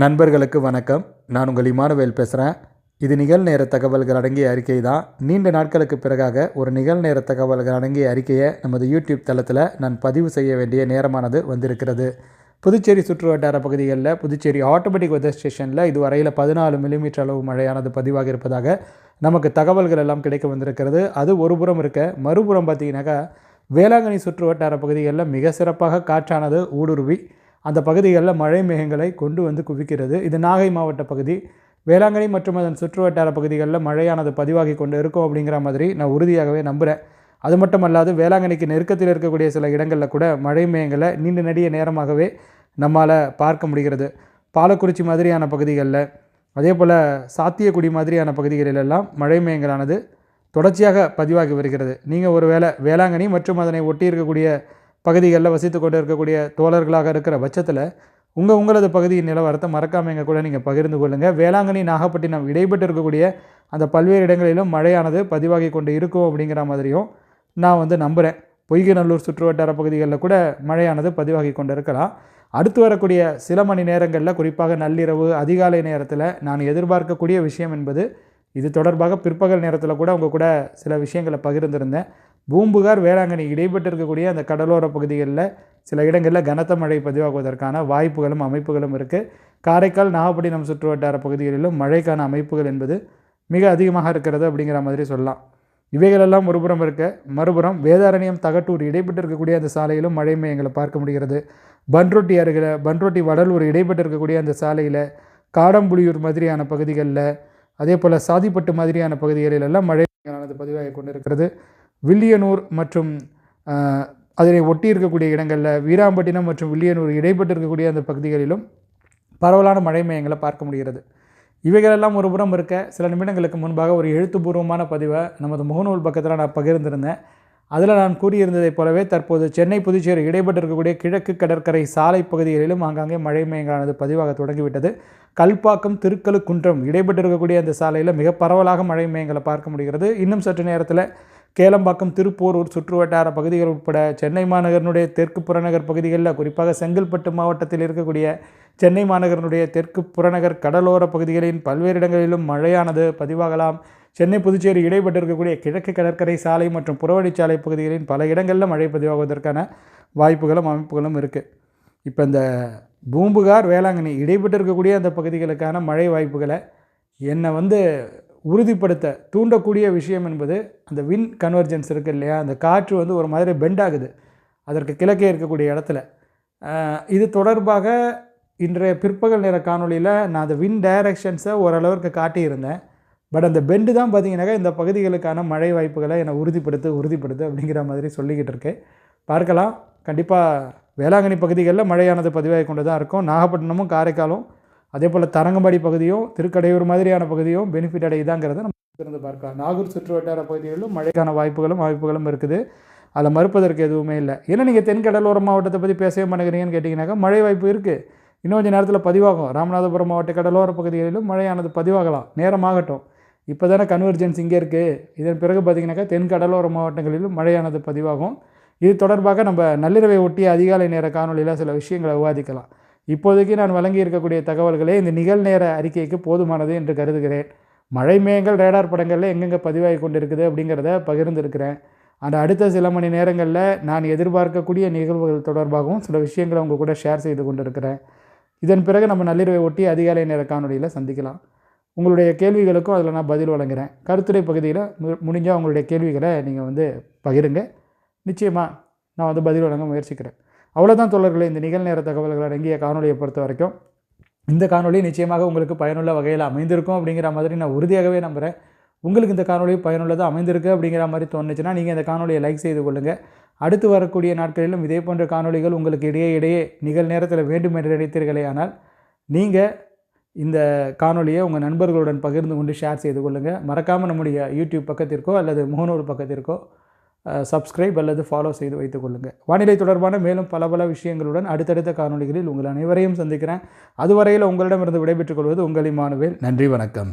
நண்பர்களுக்கு வணக்கம். நான் உங்கள் இமானுவேல் பேசுகிறேன் இது நிகழ்நேர தகவல்கள் அடங்கிய அறிக்கை தான். நீண்ட நாட்களுக்கு பிறகாக ஒரு நிகழ்நேர தகவல்கள் அடங்கிய அறிக்கையை நமது யூடியூப் தளத்தில் நான் பதிவு செய்ய வேண்டிய நேரமானது வந்திருக்கிறது. புதுச்சேரி சுற்றுவட்டார பகுதிகளில் புதுச்சேரி ஆட்டோமேட்டிக் வெதர் ஸ்டேஷனில் இதுவரையில் பதினாலு மில்லிமீட்டர் அளவு மழையானது பதிவாக இருப்பதாக நமக்கு தகவல்கள் எல்லாம் கிடைக்க வந்திருக்கிறது. அது ஒரு புறம் இருக்க மறுபுறம் பார்த்தீங்கன்னாக்கா வேளாங்கண்ணி சுற்றுவட்டார பகுதிகளில் மிக சிறப்பாக காற்றானது ஊடுருவி அந்த பகுதிகளில் மழை மேகங்களை கொண்டு வந்து குவிக்கிறது. இது நாகை மாவட்ட பகுதி. வேளாங்கண்ணி மற்றும் அதன் சுற்றுவட்டார பகுதிகளில் மழையானது பதிவாகி கொண்டு இருக்கும் அப்படிங்கிற மாதிரி நான் உறுதியாகவே நம்புகிறேன் அது மட்டும் அல்லாது வேளாங்கண்ணிக்கு நெருக்கத்தில் இருக்கக்கூடிய சில இடங்களில் கூட மழை மேகங்களை நீண்ட நெடிய நேரமாகவே நம்மால் பார்க்க முடிகிறது. பாலக்குறிச்சி மாதிரியான பகுதிகளில் அதே போல் சாத்தியக்குடி மாதிரியான பகுதிகளிலெல்லாம் மழை மேகங்களானது தொடர்ச்சியாக பதிவாகி வருகிறது. நீங்கள் ஒரு வேளை வேளாங்கண்ணி மற்றும் அதனை ஒட்டி இருக்கக்கூடிய பகுதிகளில் வசித்து கொண்டு இருக்கக்கூடிய தோழர்களாக இருக்கிற பட்சத்தில் உங்கள் உங்களது பகுதியின் நிலவரத்தை மறக்காமல் எங்கள் கூட நீங்கள் பகிர்ந்து கொள்ளுங்கள் வேளாங்கண்ணி நாகப்பட்டினம் இடைப்பட்டு இருக்கக்கூடிய அந்த பல்வேறு இடங்களிலும் மழையானது பதிவாகி கொண்டு இருக்கும் அப்படிங்கிற மாதிரியும் நான் வந்து நம்புகிறேன் பொய்கநல்லூர் சுற்றுவட்டார பகுதிகளில் கூட மழையானது பதிவாகி கொண்டு இருக்கலாம் அடுத்து வரக்கூடிய சில மணி நேரங்களில் குறிப்பாக நள்ளிரவு அதிகாலை நேரத்தில் நான் எதிர்பார்க்கக்கூடிய விஷயம் என்பது இது தொடர்பாக பிற்பகல் நேரத்தில் கூட உங்கள் கூட சில விஷயங்களை பகிர்ந்திருந்தேன். பூம்புகார் வேளாங்கண்ணி இடைப்பட்டு இருக்கக்கூடிய அந்த கடலோர பகுதிகளில் சில இடங்களில் கனத்த மழை பதிவாகுவதற்கான வாய்ப்புகளும் அமைப்புகளும் இருக்குது காரைக்கால் நாகப்பட்டினம் சுற்றுவட்டார பகுதிகளிலும் மழைக்கான அமைப்புகள் என்பது மிக அதிகமாக இருக்கிறது அப்படிங்கிற மாதிரி சொல்லலாம். இவைகளெல்லாம் ஒருபுறம் இருக்க மறுபுறம் வேதாரண்யம் தகட்டூர் இடைப்பட்டு இருக்கக்கூடிய அந்த சாலையிலும் மழை மையங்களை பார்க்க முடிகிறது. பன்ரொட்டி அருகில் பன்ரொட்டி வடலூர் இடைப்பட்டு இருக்கக்கூடிய அந்த சாலையில் காடம்புலியூர் மாதிரியான பகுதிகளில் அதே போல் சாதிப்பட்டு மாதிரியான பகுதிகளிலெல்லாம் மழையானது பதிவாகி கொண்டிருக்கிறது. வில்லியனூர் மற்றும் அதனை ஒட்டி இருக்கக்கூடிய இடங்களில் வீராம்பட்டினம் மற்றும் வில்லியனூர் இடைப்பட்டு இருக்கக்கூடிய அந்த பகுதிகளிலும் பரவலான மழை மையங்களை பார்க்க முடிகிறது. இவைகளெல்லாம் ஒரு புறம் இருக்க சில நிமிடங்களுக்கு முன்பாக ஒரு எழுத்துப்பூர்வமான பதிவை நமது முகநூல் பக்கத்தில் நான் பகிர்ந்திருந்தேன். அதில் நான் கூறியிருந்ததைப் போலவே தற்போது சென்னை புதுச்சேரி இடைப்பட்டு இருக்கக்கூடிய கிழக்கு கடற்கரை சாலை பகுதிகளிலும் ஆங்காங்கே மழை மேயங்களானது பதிவாக தொடங்கிவிட்டது. கல்பாக்கம் திருக்கழுக்குன்றம் இடைப்பட்டு இருக்கக்கூடிய அந்த சாலையில் மிக பரவலாக மழை மேயங்களை பார்க்க முடிகிறது. இன்னும் சற்று நேரத்தில் கேளம்பாக்கம் திருப்போரூர் சுற்றுவட்டார பகுதிகள் உட்பட சென்னை மாநகரனுடைய தெற்கு புறநகர் பகுதிகளில் குறிப்பாக செங்கல்பட்டு மாவட்டத்தில் இருக்கக்கூடிய சென்னை மாநகரனுடைய தெற்கு புறநகர் கடலோர பகுதிகளின் பல்வேறு இடங்களிலும் மழையானது பதிவாகலாம். சென்னை புதுச்சேரி இடைப்பட்டு இருக்கக்கூடிய கிழக்கு கடற்கரை சாலை மற்றும் புறவழிச்சாலை பகுதிகளின் பல இடங்களில் மழை பதிவாகுவதற்கான வாய்ப்புகளும் அமைப்புகளும் இருக்குது இப்போ இந்த பூம்புகார் வேளாங்கண்ணி இடைப்பட்டு இருக்கக்கூடிய அந்த பகுதிகளுக்கான மழை வாய்ப்புகளை என்னை வந்து உறுதிப்படுத்த தூண்டக்கூடிய விஷயம் என்பது அந்த வின் கன்வர்ஜென்ஸ் இருக்குது இல்லையா? அந்த காற்று வந்து ஒரு மாதிரி பெண்ட் ஆகுது. அதற்கு கிழக்கே இருக்கக்கூடிய இடத்துல. இது தொடர்பாக இன்றைய பிற்பகல் நேர காணொலியில் நான் அந்த வின் டைரக்ஷன்ஸை ஓரளவுக்கு காட்டியிருந்தேன். பட் அந்த பெண்டு தான் பார்த்தீங்கன்னாக்கா இந்த பகுதிகளுக்கான மழை வாய்ப்புகளை என்னை உறுதிப்படுத்து உறுதிப்படுத்து அப்படிங்கிற மாதிரி சொல்லிக்கிட்டு இருக்கேன். பார்க்கலாம். கண்டிப்பாக வேளாங்கண்ணி பகுதிகளில் மழையானது பதிவாகி கொண்டு தான் இருக்கும். நாகப்பட்டினமும் காரைக்காலும் அதே போல் தரங்கம்பாடி பகுதியும் திருக்கடையூர் மாதிரியான பகுதியும் பெனிஃபிட் அடையுதாங்கிறத நம்ம திறந்து பார்க்கலாம். நாகூர் சுற்று வட்டார பகுதிகளிலும் மழைக்கான வாய்ப்புகளும் வாய்ப்புகளும் இருக்குது. அதில் மறுப்பதற்கு எதுவுமே இல்லை. ஏன்னா நீங்கள் தென்கடலோர மாவட்டத்தை பற்றி பேசவே மாட்டேங்கிறீங்கன்னு கேட்டிங்கனாக்கா மழை வாய்ப்பு இருக்குது இன்னும் கொஞ்சம் நேரத்தில் பதிவாகும். ராமநாதபுரம் மாவட்ட கடலோர பகுதிகளிலும் மழையானது பதிவாகலாம். நேரமாகட்டும். இப்போ தானே கன்வர்ஜென்ஸ் இங்கே இருக்குது இதன் பிறகு பார்த்திங்கனாக்கா தென் கடலோர மாவட்டங்களிலும் மழையானது பதிவாகும். இது தொடர்பாக நம்ம நள்ளிரவை ஒட்டி அதிகாலை நேர காணொலியில் சில விஷயங்களை விவாதிக்கலாம். இப்போதைக்கு நான் வழங்கி இருக்கக்கூடிய தகவல்களே இந்த நிகழ்நேர அறிக்கைக்கு போதுமானது என்று கருதுகிறேன். மழை மேகங்கள் ரேடார் படங்களில் எங்கெங்கே பதிவாகி கொண்டு இருக்குது அப்படிங்கிறத பகிர்ந்துருக்கிறேன். அந்த அடுத்த சில மணி நேரங்களில் நான் எதிர்பார்க்கக்கூடிய நிகழ்வுகள் தொடர்பாகவும் சில விஷயங்களை உங்கள் கூட ஷேர் செய்து கொண்டிருக்கிறேன். இதன் பிறகு நம்ம நள்ளிரவை ஒட்டி அதிகாலை நேர காணொலியில் சந்திக்கலாம். உங்களுடைய கேள்விகளுக்கும் அதில் நான் பதில் வழங்குகிறேன் கருத்துரை பகுதியில் முடிஞ்சால் உங்களுடைய கேள்விகளை நீங்கள் வந்து பகிருங்க. நிச்சயமாக நான் வந்து பதில் வழங்க முயற்சிக்கிறேன். அவ்வளோதான் தொடர்களை இந்த நிகழ்நேர தகவல்கள் அடங்கிய காணொலியை பொறுத்த வரைக்கும் இந்த காணொலி நிச்சயமாக உங்களுக்கு பயனுள்ள வகையில் அமைந்திருக்கும் அப்படிங்கிற மாதிரி நான் உறுதியாகவே நம்புகிறேன் உங்களுக்கு இந்த காணொலி பயனுள்ளதாக அமைந்திருக்கு அப்படிங்கிற மாதிரி தோணுச்சுன்னா நீங்கள் இந்த காணொலியை லைக் செய்து கொள்ளுங்கள் அடுத்து வரக்கூடிய நாட்களிலும் இதே போன்ற காணொலிகள் உங்களுக்கு இடையே இடையே நிகழ்நேரத்தில் வேண்டும் என்று நினைத்தீர்களே ஆனால் நீங்கள் இந்த காணொலியை உங்கள் நண்பர்களுடன் பகிர்ந்து கொண்டு ஷேர் செய்து கொள்ளுங்கள் மறக்காமல் நம்முடைய யூடியூப் பக்கத்திற்கோ அல்லது முகநூல் பக்கத்திற்கோ சப்ஸ்கிரைப் அல்லது ஃபாலோ செய்து வைத்துக் கொள்ளுங்கள். வானிலை தொடர்பான மேலும் பல பல விஷயங்களுடன் அடுத்தடுத்த காணொலிகளில் உங்கள் அனைவரையும் சந்திக்கிறேன். அதுவரையில் உங்களிடமிருந்து விடைபெற்றுக் கொள்வது உங்கள் இமானுவேல். நன்றி வணக்கம்.